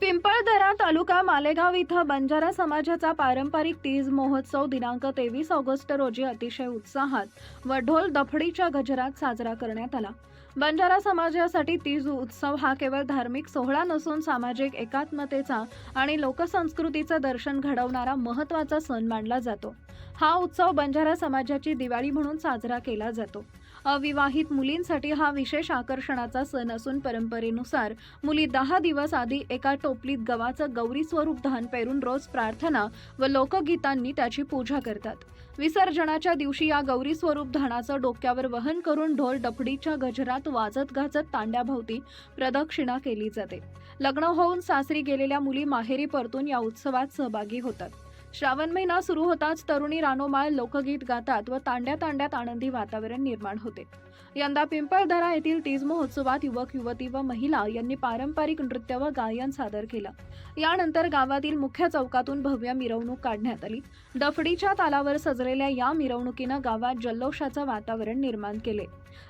पिंपळदरा तालुका मालेगाव इथं बंजारा समाजाचा पारंपरिक तीज महोत्सव दिनांक तेवीस ऑगस्ट रोजी अतिशय उत्साहात व ढोल दफडीच्या गजरात साजरा करण्यात आला. बंजारा समाजासाठी तीज उत्सव हा केवळ धार्मिक सोहळा नसून सामाजिक एकात्मतेचा आणि लोकसंस्कृतीचं दर्शन घडवणारा महत्त्वाचा सण मानला जातो. हा उत्सव बंजारा समाजाची दिवाळी म्हणून साजरा केला जातो. अविवाहित मुलींसाठी हा विशेष आकर्षणाचा सण असून परंपरेनुसार मुली दहा दिवस आधी एका टोपलीत गव्हाचं गौरी स्वरूप धान पेरून रोज प्रार्थना व लोकगीतांनी त्याची पूजा करतात. विसर्जनाच्या दिवशी या गौरी स्वरूप धानाचं डोक्यावर वहन करून ढोल डफडीच्या गजरात वाजत गाजत तांड्याभोवती प्रदक्षिणा केली जाते. लग्न होऊन सासरी गेलेल्या मुली माहेरी परतून या उत्सवात सहभागी होतात. श्रावण महिना सुरू होताच तरुणी रानोमाळ लोकगीत गातात व तांड्या तांड्यात आनंदी वातावरण निर्माण होते. यंदा पिंपळधरा येथील तीज महोत्सवात युवक युवती व महिला यांनी पारंपरिक नृत्य व गायन सादर केलं. यानंतर गावातील मुख्य चौकातून भव्य मिरवणूक काढण्यात आली. डफडीच्या तालावर सजलेल्या या मिरवणुकीनं गावात जल्लोषाचं वातावरण निर्माण केले.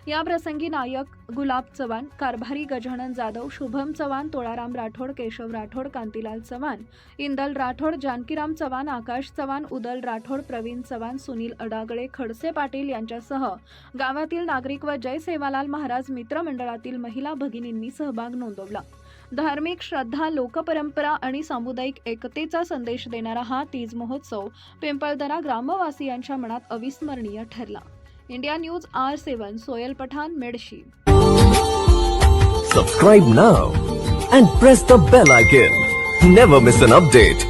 या प्रसंगी नायक गुलाब चव्हाण कारभारी गजानन जाधव शुभम चव्हाण तोळाराम राठोड केशव राठोड कांतीलाल चव्हाण इंदल राठोड जानकीराम चव्हाण आकाश चव्हाण उदल राठोड प्रवीण चव्हाण सुनील अडागळे खडसे पाटील यांच्यासह गावातील नागरिक व जय सेवालाल महाराज मित्रमंडळातील महिला भगिनींनी सहभाग नोंदवला. धार्मिक श्रद्धा लोकपरंपरा आणि सामुदायिक एकतेचा संदेश देणारा हा तीज महोत्सव पिंपळदरा ग्रामवासियांच्या मनात अविस्मरणीय ठरला. India news R seven Soyal Pathan Medshi. Subscribe now and press the bell icon never miss an update